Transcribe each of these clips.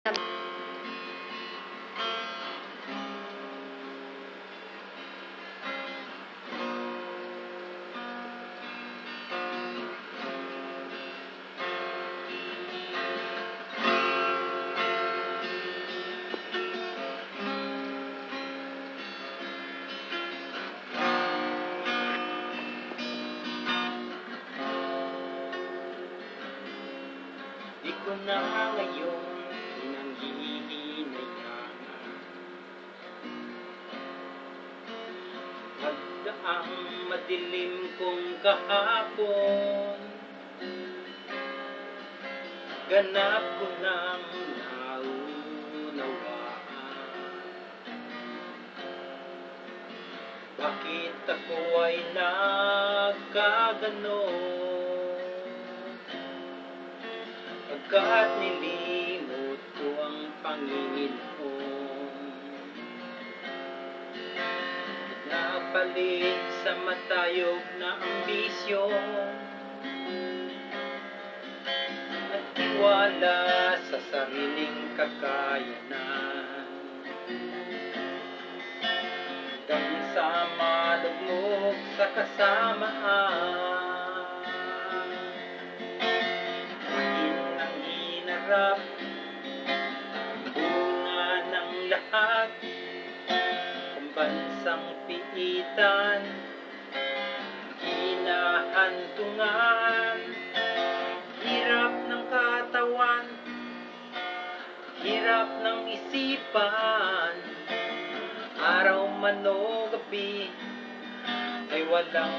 Di ko na ngayon Magdaang madilim kong kahapon. Ganap ko nang naunawaan. Bakit ako ay nagkaganon Pagkat nilimot Napalit sa matayog na ambisyon At tiwala sa sariling kakayanan. Hanggang sa malugmok sa kasamaan piitan Hinahantungan Hirap ng katawan Hirap ng isipan. Araw man o gabi Ay walang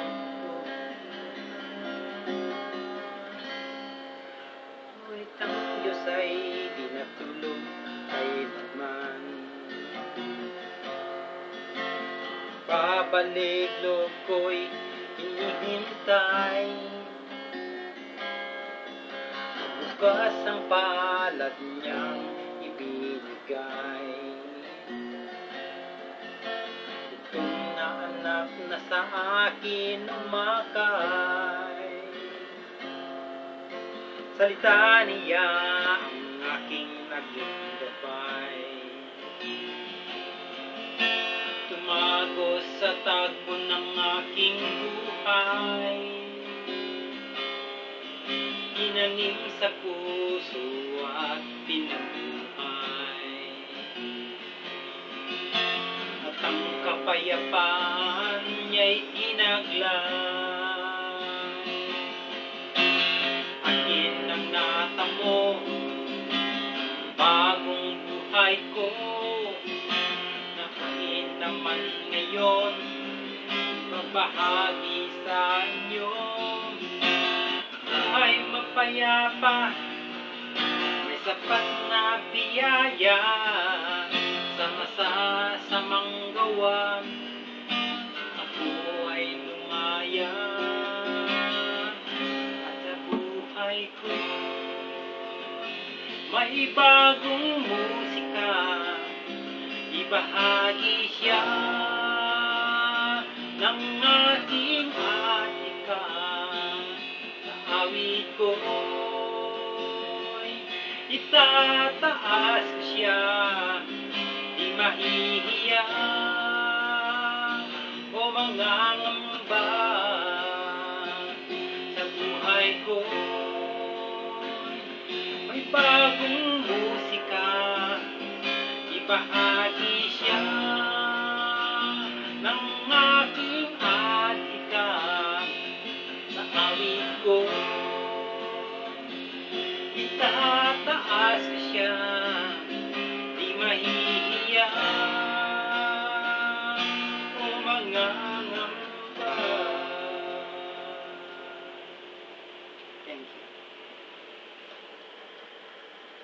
Ngunit ang Diyos ay di natulog kailanman Pabalik loob ko'y hinihintay Bukas ang palad niyang ibinigay. Itong na anak na sa akin umakay Salita niya sa tagpo ng aking buhay. Inanim sa puso at pinuhay At ang kapayapaan niya'y inaglan Akin ang natamo Bagong buhay ko naman ngayon Mabahagi sa inyo. Buhay mapayapa May sapat na biyaya Sa masasamang gawa Ako ay lumaya At sa buhay ko May bagong musika Ibahagi siya Ng aking atika Sa awit ko'y Itataas siya. Di mahihiya O mga ngamba Sa buhay ko May bagong musika Nagpahagi siya ng aking atika sa awit ko. Itataas siya.